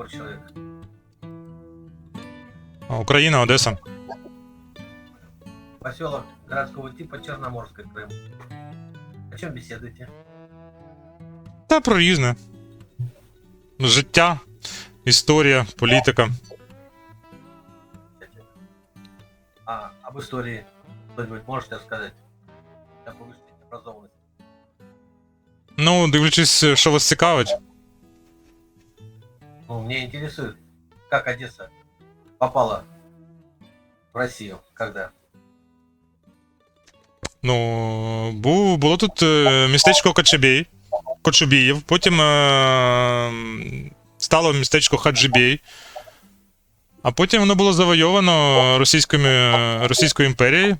город человек? А, Україна, Поселок городского типа Черноморский, Крым. О чем беседуете? Та про різне. Життя, історія, політика. А об истории что-нибудь можете рассказать? Для повышения образованности. Ну, дивлячись, що вас цікавить. Ну, мне интересует, как Одесса попала в Россию, когда? Ну, був, було тут е, містечко Кочубей, Кочубіїв, потім е, стало містечко Хаджибей, а потім воно було завойовано Російською, Російською імперією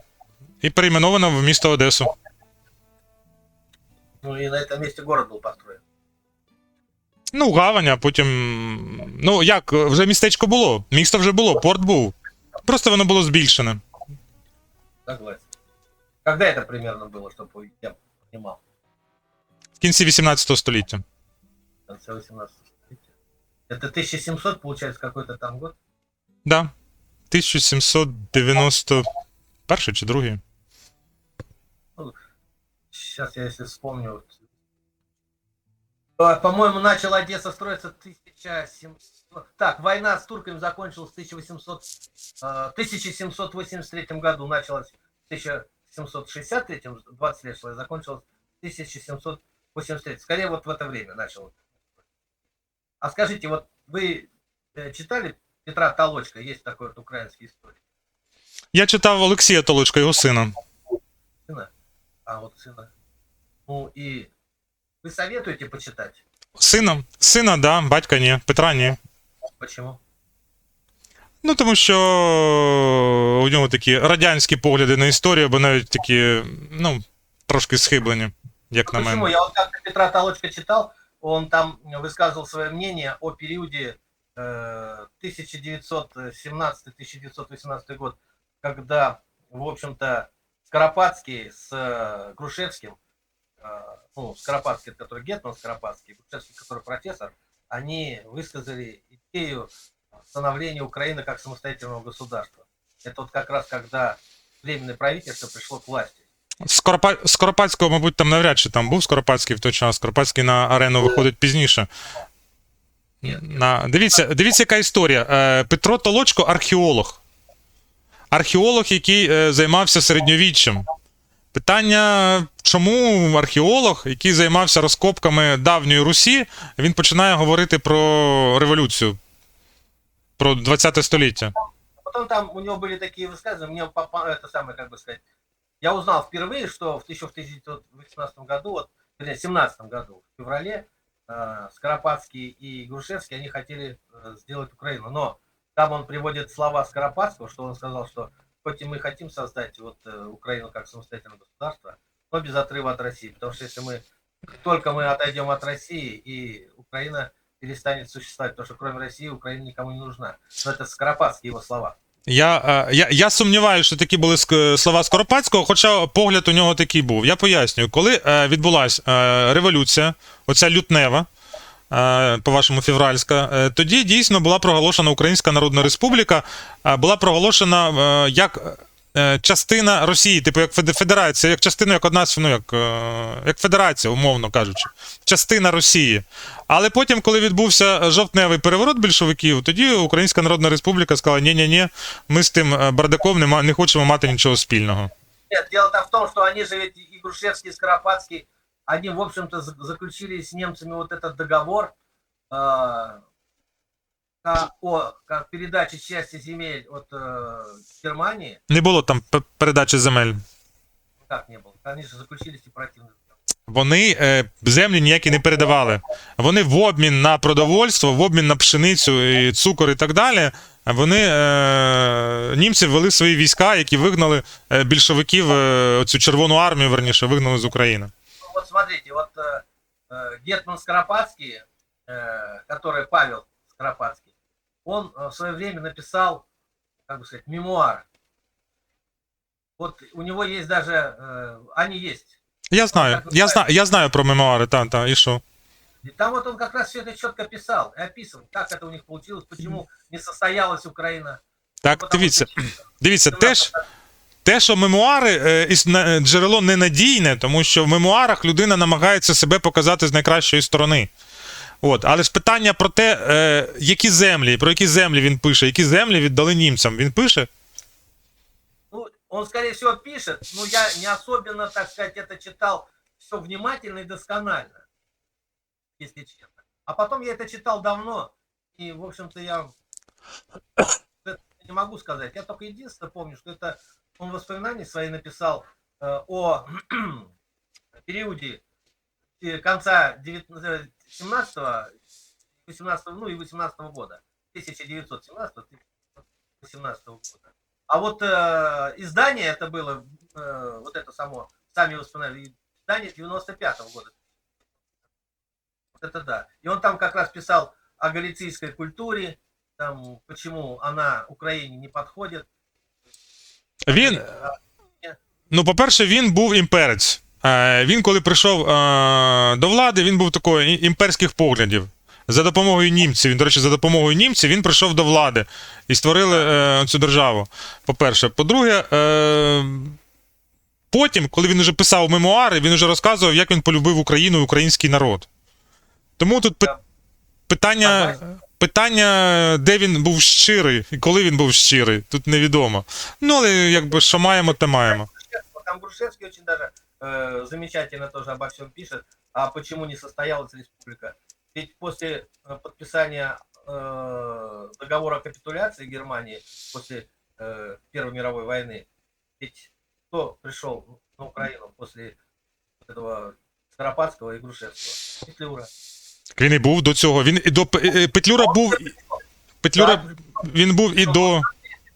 і перейменовано в місто Одесу. Ну и на этом месте город был построен. Ну, гавань, а потім. Ну, як, вже містечко було, місто вже було, порт був. Просто воно було збільшене. Согласен. Когда это примерно было, чтобы я понимал? В кінці 18 століття. В конце 18 столетия. Это 1700, получается, какой-то там год? Да. 1791 чи другий. Сейчас я, если вспомню. вот. А, По-моему, начала Одесса строиться 1700... Так, война с турками закончилась в 1800... э, 1783 году. Началась в 1763, 20 лет шло, и закончилась в 1783. Скорее вот в это время начало. А скажите, вот вы э, читали Петра Толочка? Есть такой вот украинский историк. Я читав Олексія Толочка, його сина. Сына? А вот сына. Ну и вы советуете почитать? Сина? Сина, да, батька ні, Петра ні. Почему? Ну, тому що у нього такі радянські погляди на історію, або навіть такі, ну, трошки схиблені, як на Почему? мене. Я вот как Петра Толочка читал, он там высказывал свое мнение о периоде э, 1917-1918 год, когда, в общем-то, Скоропадский с э, Грушевским, э, ну, Скоропадский, это который Гетман Скоропадский, Грушевский, который профессор, они высказали идею становления Украины как самостоятельного государства. Это вот как раз когда Временное правительство пришло к власти. Скоропа... Скоропадського, мабуть, там навряд чи там був Скоропадський в той час. Скоропадський на арену виходить пізніше. Ні. На... Дивіться, дивіться, яка історія. Е, Петро Толочко археолог. Археолог, який е, займався середньовіччям. Питання, чому археолог, який займався розкопками давньої Русі, він починає говорити про революцію, про 20 століття. Потом там у него были такие высказывания, мне попа- это самое, как бы сказать, я узнал впервые, что в 1918 году, вот, вернее, 17 году, в феврале, э, Скоропадский и Грушевский, они хотели э, сделать Украину, но там он приводит слова Скоропадского, что он сказал, что хоть и мы хотим создать вот э, Украину как самостоятельное государство, но без отрыва от России, потому что если мы, только мы отойдем от России, и Украина перестанет существовать, потому что кроме России Украина никому не нужна. Но это Скоропадский его слова. Я, е, я, я сумніваюся, що такі були ск- слова Скоропадського, хоча погляд у нього такий був. Я пояснюю, коли е, відбулася е, революція, оця лютнева, е, по-вашому февральська, е, тоді дійсно була проголошена Українська Народна Республіка, е, була проголошена е, як е, частина Росії, типу як федерація, як частина, як одна, ну, як, е, як федерація, умовно кажучи, частина Росії. Але потім, коли відбувся жовтневий переворот більшовиків, тоді Українська Народна Республіка сказала: ні ні ні ми з тим е, бардаком не, хочемо мати нічого спільного. Нет, дело-то в том, что они же ведь и они, в общем-то, за- заключили с немцами вот этот договор э, о, о как передаче части земель от э, Германии. Не було там п- передачі земель. Ну, Как не было? Они же заключили сепаративный договор. Вони е, землі ніякі не передавали. Вони в обмін на продовольство, в обмін на пшеницю, і цукор і так далі. Вони е, німці ввели свої війська, які вигнали е, більшовиків, е, цю Червону армію, верніше, вигнали з України. Ну, Вот смотрите, вот э, э, Гетман Скоропадский, э, который Павел Скоропадский, он э, в свое время написал, как бы сказать, мемуары. Вот у него есть даже, э, они есть. Я знаю, я знаю, я знаю про мемуари, та, та, і що? И там вот он как раз все это четко писал и описывал, как это у них получилось, почему не состоялась Украина. Так, Потому дивіться, что дивіться, теж. Те, що мемуари е, іс- на- е, джерело ненадійне, тому що в мемуарах людина намагається себе показати з найкращої сторони. От, але ж питання про те, е, які землі, про які землі він пише, які землі віддали німцям. Він пише? Ну, он, скорее всего, пишет, но я не особенно, так сказать, это читал все внимательно и досконально, если честно. А потом я это читал давно, и, в общем-то, я это не могу сказать. Я только единственное помню, что это он воспоминания свои написал э, о периоде э, конца 19 17 18 ну и 18 года, 1917-18 года. А вот э, издание это было, э, вот это само, сами воспоминания, издание 95 года. Вот это да. И он там как раз писал о галицийской культуре, там, почему она Украине не подходит. Він, ну, по-перше, він був імперець. Е, Він, коли прийшов е, до влади, він був такої імперських поглядів. За допомогою німців. Він, до речі, за допомогою німців він прийшов до влади і створили е, цю державу. По-перше. По-друге, е, потім, коли він вже писав мемуари, він вже розказував, як він полюбив Україну і український народ. Тому тут пи- питання, питання, де він був щирий і коли він був щирий, тут невідомо. Ну, але якби що маємо, те маємо. Там Грушевский очень даже э, замечательно тоже обо всем пишет, а почему не состоялась республика. Ведь после э, подписания э, договора о капитуляции Германии после э, Первой мировой войны, ведь кто пришел на Украину после вот этого Скоропадского и Грушевского? Петлюра. Він і був до цього. Він і до е, Петлюра був. Петлюра він був і до.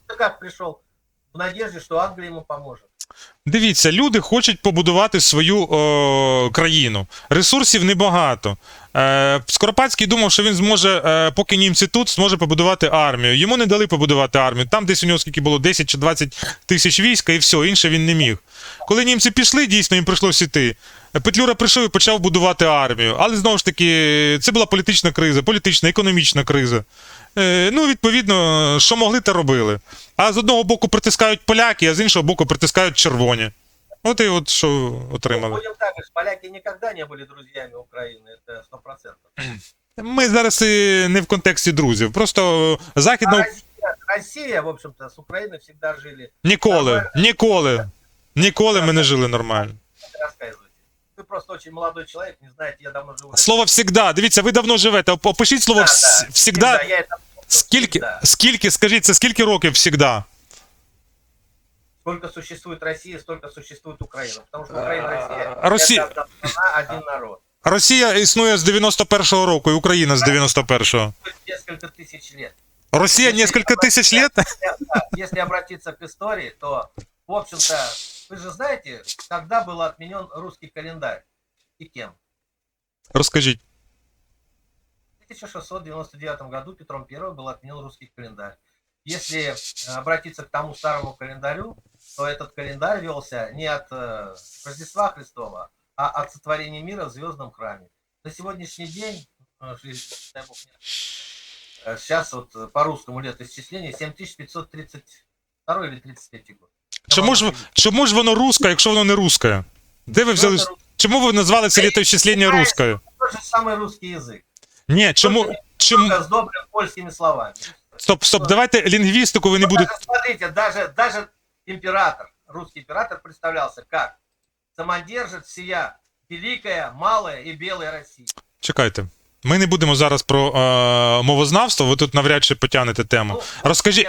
Как пришел? В надежде, что Англия ему поможет. Дивіться, люди хочуть побудувати свою о, країну. Ресурсів небагато. Е, Скоропадський думав, що він зможе, е, поки німці тут, зможе побудувати армію. Йому не дали побудувати армію. Там десь у нього скільки було 10 чи 20 тисяч війська, і все, інше він не міг. Коли німці пішли, дійсно їм прийшлось іти. Петлюра прийшов і почав будувати армію. Але знову ж таки, це була політична криза, політична, економічна криза. Е, ну, відповідно, що могли, те робили. А з одного боку притискають поляки, а з іншого боку притискають червоні. От і от що Ну, отримали. будем так говорить, поляки никогда не были друзьями Украины, это сто процентов. Ми зараз і не в контексті друзів. Просто А західна Россия, Россия, в общем-то, с Украиной всегда жили. ніколи, ніколи, ніколи ми не жили нормально. Рассказывайте. Вы просто очень молодой человек, не знаете, я давно живу. Слово всегда. Дивіться, ви давно живете. Оп- Опишіть слово Да, «вс- да, всегда. я это... Скільки, Всегда. скільки, скажіть, це скільки років всегда? Сколько существует Россия, столько существует Украина. Потому что Украина и Россия А, Россия- это одна страна, один народ. Росія існує з 91-го року, і Україна з 91-го. Несколько тысяч лет. Росія несколько тисяч лет? Да, Если обратиться к истории, то, в общем-то, вы же знаете, когда был отменен русский календарь и кем? Розкажіть. В 1699 году Петром I был отменен русский календарь. Если э, обратиться к тому старому календарю, то этот календарь велся не от э, Рождества Христова, а от сотворения мира в звездном храме. На сегодняшний день, э, сейчас вот по русскому летоисчислению 7532 или 33 год. Чому ж, чому ж воно русське, якщо воно не русське? Де ви взяли? Это Чому ви назвали це літоісчислення русською? тот же самый русский язык. Ні, чому. чому... Только сдоблен польскими словами. Стоп, стоп, давайте лінгвістику ви не будете. Даже, смотрите, даже, даже император, русский император представлялся как самодержец сия великая, малая и белая Россия. Чекайте. Ми не будемо зараз про е, мовознавство, ви тут навряд чи потягнете тему. Ну, Розкажіть,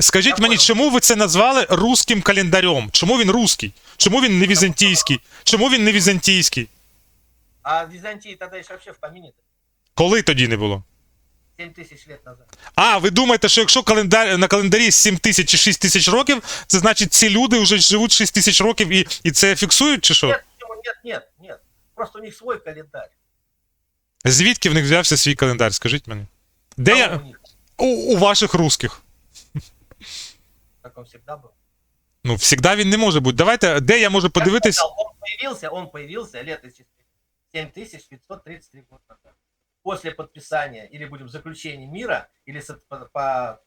скажіть мені, чому ви це назвали руським календарем? Чому він руський? Чому він не візантійський? Чому він не візантійський? А Византии тогда еще вообще в помине Коли тоді не було? 7 тысяч лет назад. А, ви думаєте, що якщо календар на календарі 7 тисяч чи 6 тисяч років, це значить ці люди вже живуть 6 тисяч років і, і це фіксують, чи що? Почему? нет, нет, нет. Просто у них свой календарь. Звідки в них взявся свій календар? Скажіть мені. Де А я? он у них, У, у ваших русських. как он всегда был. Ну, завжди він не може бути. Давайте, де я можу подивитись? Я сказал, Он появился, он появился лет 7533 года назад. После подписания или будем заключения мира, или со- по, по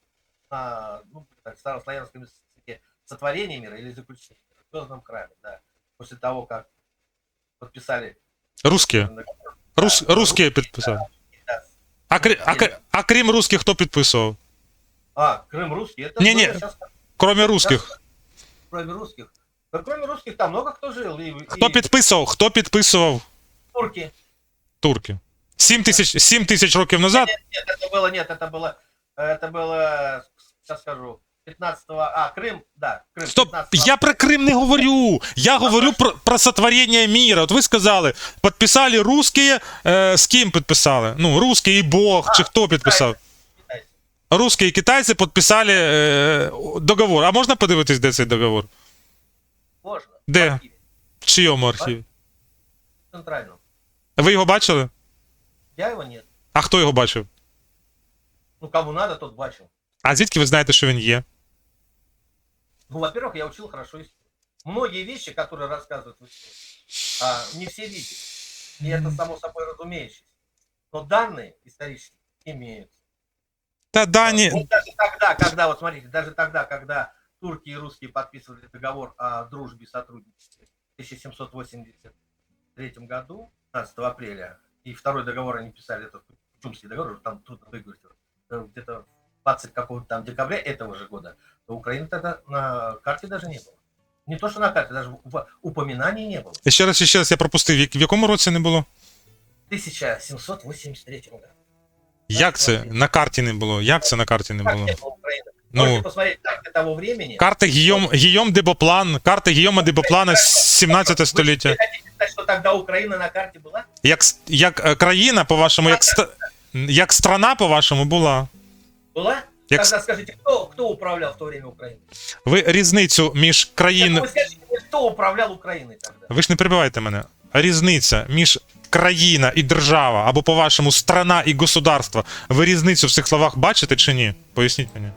а, ну, так, старославянском языке сотворение мира или заключение мира в Звездном храме, да. После того, как подписали Русські. Рус, Да, русські підписали. да. А, крі, а, крі- а крім русських, хто підписував? А, Крым русский, это Не-не. было щас Кроме русських. кроме русских. Да кроме русских там много кто жил. И, Хто и підписував? Хто підписував турки. турки? Сім тисяч, сім тисяч років назад? Нет, это было, нет, это было, это было, сейчас скажу, 15 а, Крым, да, Крым. Стоп, 15 я про Крим не говорю. Я говорю про, про сотворення міра. От ви сказали, підписали русські, е, з ким підписали? Ну, русський і Бог, чи хто підписав? китайцев. Русські і китайці підписали е, договор. А можна подивитись, де цей договор? Можно. Де? В архиве, В чийому архіві? в. Ви його бачили? Я его нет. А хто його бачив? Ну, кому надо, тот бачил. А звідки ви знаєте, що він є? Ну, во-первых, я учил хорошо историю. Многие вещи, которые рассказывают в истории, а, не все видят. И это само собой разумеющееся. Но данные исторические имеются. Та дані. Вот даже тогда, когда, вот смотрите, даже тогда, когда турки и русские подписывали договор о дружбе и сотрудничестве в 1783 году, 15 апреля, и второй договор они писали, этот Чумский договор, там трудно выговорить, э, где-то 20 какого-то там декабря этого же года, то Украины тогда на карте даже не было. Не то, что на карте, даже в упоминании не было. Ще раз, ще раз я пропустив. В якому році не було? В 1783 году. Як це на карті не було? Як це на карті не Как було? не было Украины? Ну, Можете посмотреть карты того времени. карта Гійом, Гійом Дебоплан, карта Гійома Дебоплана з 17 століття. Вы хотите сказать, что тогда Украина на карте была? Як, с- як е, країна, по-вашому, як, ста- як страна, по-вашому, була. Была? Як Тогда скажите, кто, кто управлял в то время Украиной? Ви різницю між Нет, країною. Вы скажите, мне, кто управлял Украиной тогда? Ви ж не перебивайте мене. Різниця між країна і держава, або по-вашому, страна і государство. Ви різницю в цих словах бачите чи ні? Поясніть мені.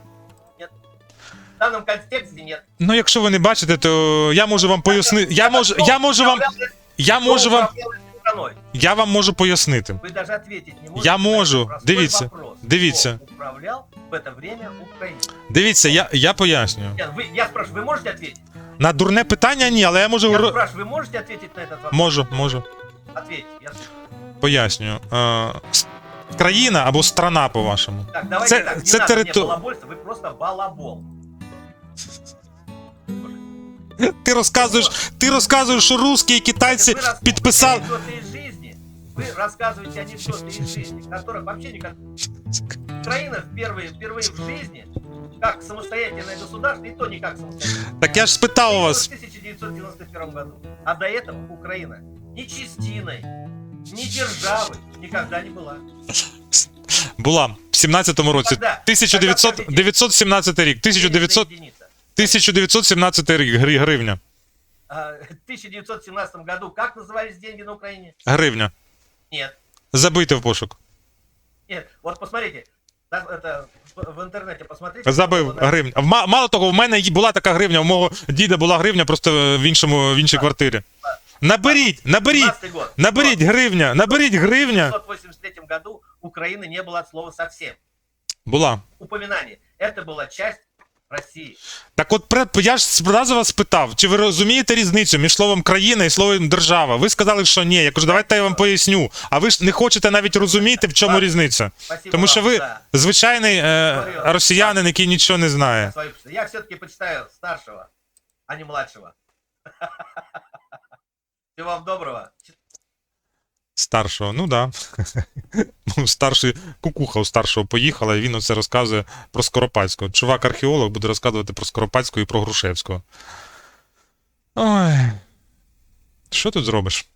В данном контексте нет. Ну, якщо ви не бачите, то я можу вам пояснити. Я можу, я можу вам. Я Кто можу вам. управлял этой страной? Я вам можу пояснити. Вы даже ответить не можете. Я на этот можу. простой Дивіться. вопрос. Дивіться. Кто управлял в это время Украиной? Дивіться, я, я пояснюю. Нет, вы, я спрашиваю, вы можете ответить? На дурне питання ні, але я можу. Я ро- спрашиваю, вы можете ответить на этот вопрос? Можу, можу. Ответьте. Я... Пояснюю. Е, с- країна або страна, по-вашому. Так, давайте Це- так, не це надо мне територ- балабольство, вы просто балабол. Ти розказуєш, ти розказуєш, що русські і китайці Вы рассказываете підписали. анекдоты из жизни. Вы рассказываете анекдоты из жизни, которых вообще никак... Украина впервые, впервые в жизни, как самостоятельное государство, и то не как самостоятельное. Так я ж спитав у вас. В 1991 году. А до этого Украина ни частиной, ни державой никогда не была. Була в 17-му році. Когда? 1900, Когда, 917 рік. 1900, Денежная единица. 1917 рік. Гри- Гривня. А, В 1917 году как назывались деньги на Украине? Гривня. Нет. Забити в пошук. Нет. Вот посмотрите. да, Это в в интернете посмотрите. Забив что было на- гривня. Ма- Мало того, в мене й була така гривня, у мого діда була гривня просто в іншому в іншій квартирі. Наберіть, наберіть, 17 год. наберіть гривня, наберіть В гривня. 1983 году Украины не было от слова совсем. Була. Упоминание. Это была часть России. Так от я ж зразу вас спитав, чи ви розумієте різницю між словом країна і словом держава? Ви сказали, що ні. Я кажу, давайте я вам поясню. А ви ж не хочете навіть розуміти, в чому різниця. Тому що ви звичайний е, росіянин, який нічого не знає. Я все-таки почитаю старшего, а не младшего. Всего вам доброго. Старшого, ну да. Ну, Старший кукуха у старшого поїхала, і він оце розказує про Скоропадського. Чувак археолог буде розказувати про Скоропадського і про Грушевського. Ой. Що тут зробиш?